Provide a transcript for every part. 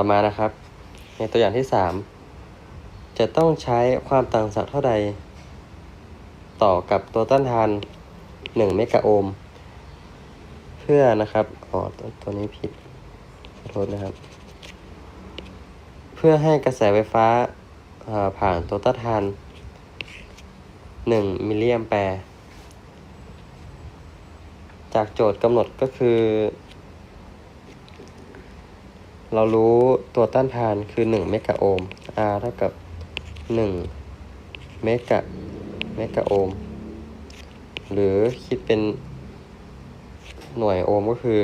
ต่อมานะครับ ในตัวอย่างที่ 3 จะต้องใช้ความต่างศักย์เท่าใด ต่อกับตัวต้านทาน 1 เมกะโอห์มเพื่อนะครับอ๋อตัวตัวนี้ผิดขอโทษนะครับ เพื่อให้กระแสไฟฟ้าาผ่านตัวต้านทาน 1 มิลลิแอมแปร์จากโจทย์กำหนดก็คือ เรารู้ตัวต้านทานคือ 1 เมกะโอห์ม R เท่ากับ 1 เมกะเมกะโอห์ม หรือคิดเป็นหน่วยโอห์มก็คือ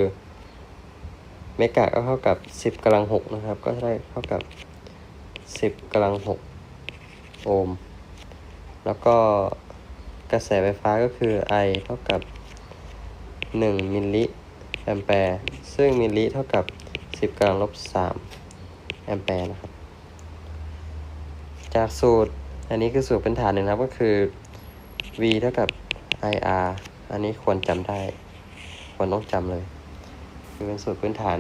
เมกะก็เท่ากับ 10กำลัง6นะครับ ก็ได้เท่ากับ 10กำลัง6โอห์ม แล้วก็กระแสไฟฟ้าก็คือ I เท่ากับ 1 มิลลิแอมแปร์ ซึ่งมิลลิเท่ากับ 10กำลังลบ3แอมแปร์นะครับ จากสูตร อันนี้คือสูตรพื้นฐานหนึ่งนะครับก็คือ V เท่ากับ IR อันนี้ควรจำได้ ควรต้องจำเลย คือเป็นสูตรพื้นฐาน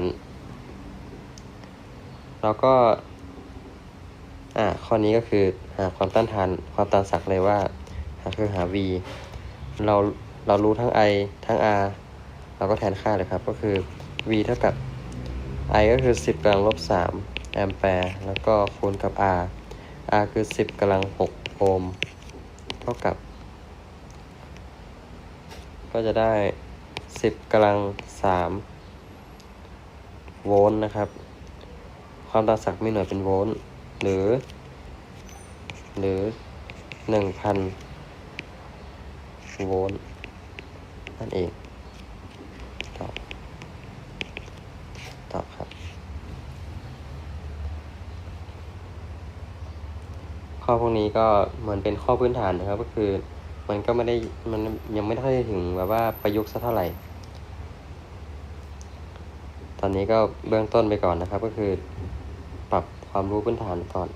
แล้วก็ อ่าข้อนี้ก็คือหาความต้านทานความต้านศักย์เลยว่าหาคือหา V เราเรารู้ทั้ง I ทั้ง R เราก็แทนค่าเลยครับ ก็คือ V เท่ากับ I ก็คือ 10กำลังลบ3แอมแปร์แล้วก็คูณกับ R R คือ 10กำลัง6โอห์มเท่ากับ ก็จะได้ 10กำลัง3โวลต์นะครับ ความต่างศักย์มีหน่วยเป็นโวลต์หรือ หรือ 1,000 โวลต์นั่นเอง ตอบ ตอบครับ ข้อพวกนี้ก็เหมือนเป็นข้อพื้นฐานนะครับ ก็คือ มันก็ไม่ได้มันยังไม่ได้ถึงแบบว่าประยุกต์สักเท่าไหร่ ตอนนี้ก็เบื้องต้นไปก่อนนะครับ ก็คือ ปรับความรู้พื้นฐานก่อน